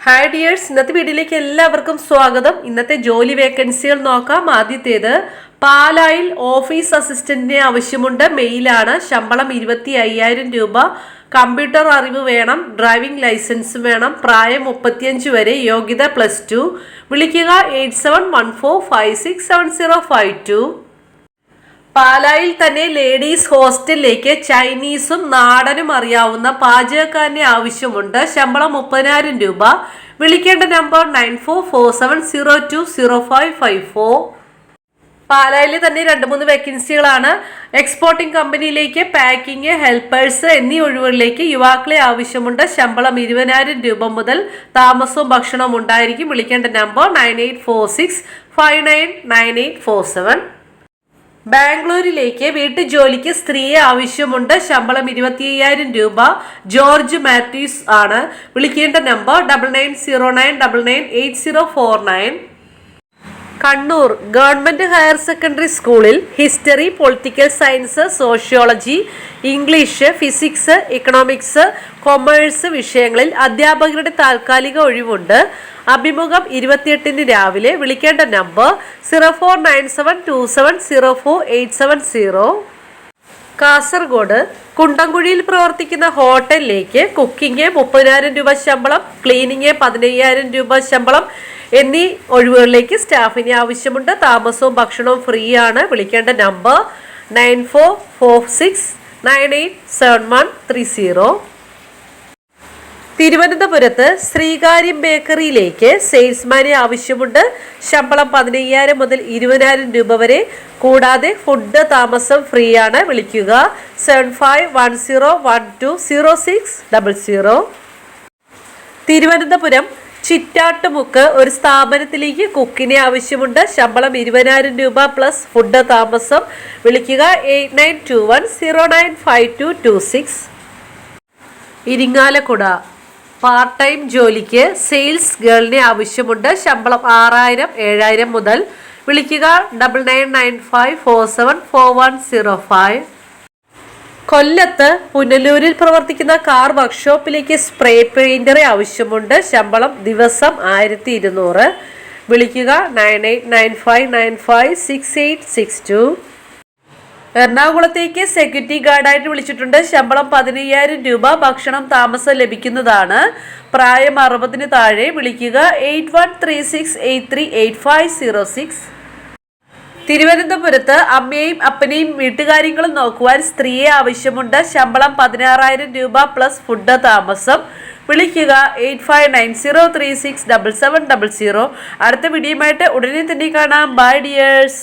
Hi dears ഇന്നത്തെ വീഡിയോയിലേക്ക് എല്ലാവർക്കും സ്വാഗതം. ഇന്നത്തെ ജോലി വേക്കൻസികൾ നോക്കാം. ആദ്യത്തേത് പാലായിൽ ഓഫീസ് അസിസ്റ്റന്റിനെ ആവശ്യമുണ്ട്. മെയിലാണ്. ശമ്പളം ഇരുപത്തി അയ്യായിരം രൂപ. കമ്പ്യൂട്ടർ അറിവ് വേണം. ഡ്രൈവിംഗ് ലൈസൻസ് വേണം. പ്രായം മുപ്പത്തിയഞ്ച് വരെ. യോഗ്യത പ്ലസ് ടു വിളിക്കുക eight seven one four five six seven zero five two പാലായിൽ തന്നെ ലേഡീസ് ഹോസ്റ്റലിലേക്ക് ചൈനീസും നാടനും അറിയാവുന്ന പാചകക്കാരനെ ആവശ്യമുണ്ട്. ശമ്പളം മുപ്പതിനായിരം രൂപ. വിളിക്കേണ്ട number nine four four seven zero two zero five five four. പാലായിൽ തന്നെ രണ്ട് മൂന്ന് വേക്കൻസികളാണ്. എക്സ്പോർട്ടിംഗ് കമ്പനിയിലേക്ക് പാക്കിംഗ് ഹെൽപ്പേഴ്സ് എന്നീ ഒഴിവുകളിലേക്ക് യുവാക്കളെ ആവശ്യമുണ്ട്. ശമ്പളം ഇരുപതിനായിരം രൂപ മുതൽ താമസവും ഭക്ഷണവും ഉണ്ടായിരിക്കും. വിളിക്കേണ്ട number nine eight four six five nine nine eight four seven. ബാംഗ്ലൂരിലേക്ക് വീട്ടുജോലിക്ക് സ്ത്രീയെ ആവശ്യമുണ്ട്. ശമ്പളം ഇരുപത്തി അയ്യായിരം രൂപ. ജോർജ് മാത്യൂസ് ആണ്. വിളിക്കേണ്ട number. Double nine zero nine double nine eight zero four nine. Kannur government higher secondary സ്കൂളിൽ history political science sociology English physics economics commerce വിഷയങ്ങളിൽ അധ്യാപകരുടെ താൽക്കാലിക ഒഴിവുണ്ട്. അഭിമുഖം ഇരുപത്തിയെട്ടിന് രാവിലെ വിളിക്കേണ്ട number zero four nine seven two seven zero four eight seven zero. Kasaragod കുണ്ടംകുഴിയിൽ പ്രവർത്തിക്കുന്ന ഹോട്ടലിലേക്ക് കുക്കിംഗ് മുപ്പതിനായിരം രൂപ ശമ്പളം ക്ലീനിങ് പതിനയ്യായിരം രൂപ ശമ്പളം എന്നീ ഒഴിവുകളിലേക്ക് സ്റ്റാഫിനെ ആവശ്യമുണ്ട്. താമസവും ഭക്ഷണവും ഫ്രീ ആണ്. വിളിക്കേണ്ട number nine four four six nine eight seven one three zero. തിരുവനന്തപുരത്ത് ശ്രീകാര്യം ബേക്കറിയിലേക്ക് സെയിൽസ്മാനെ ആവശ്യമുണ്ട്. ശമ്പളം പതിനയ്യായിരം മുതൽ ഇരുപതിനായിരം രൂപ വരെ. കൂടാതെ ഫുഡ് താമസം ഫ്രീ ആണ് വിളിക്കുക. Seven five one zero one two zero six double zero. Thiruvananthapuram Chittattumukku ഒരു സ്ഥാപനത്തിലേക്ക് കുക്കിനെ ആവശ്യമുണ്ട്. ശമ്പളം ഇരുപതിനായിരം രൂപ പ്ലസ് ഫുഡ് താമസം. വിളിക്കുക. Eight nine two one zero nine five two two six. Irinjalakuda. Part time ജോലിക്ക് സെയിൽസ് ഗേളിനെ ആവശ്യമുണ്ട്. ശമ്പളം ആറായിരം ഏഴായിരം മുതൽ വിളിക്കുക. Double nine nine five four seven four one zero five. കൊല്ലത്ത് പുനലൂരിൽ പ്രവർത്തിക്കുന്ന കാർ വർക്ക്ഷോപ്പിലേക്ക് സ്പ്രേ പെയിന്ററെ ആവശ്യമുണ്ട്. ശമ്പളം ദിവസം ആയിരത്തി ഇരുന്നൂറ്. വിളിക്കുക. Nine eight nine five nine five six eight six two. എറണാകുളത്തേക്ക് സെക്യൂരിറ്റി ഗാർഡായിട്ട് വിളിച്ചിട്ടുണ്ട്. ശമ്പളം പതിനയ്യായിരം രൂപ ഭക്ഷണം താമസം ലഭിക്കുന്നതാണ്. പ്രായം അറുപതിന് താഴെ വിളിക്കുക. Eight one three six eight three eight five zero six. തിരുവനന്തപുരത്ത് അമ്മയും അപ്പനെയും വീട്ടുകാര്യങ്ങളും നോക്കുവാൻ സ്ത്രീയെ ആവശ്യമുണ്ട്. ശമ്പളം പതിനാറായിരം രൂപ പ്ലസ് ഫുഡ് താമസം. വിളിക്കുക. Eight five nine zero three six double seven double zero. അടുത്ത വീഡിയോയുമായിട്ട് ഉടനെ തന്നെ കാണാം. By dears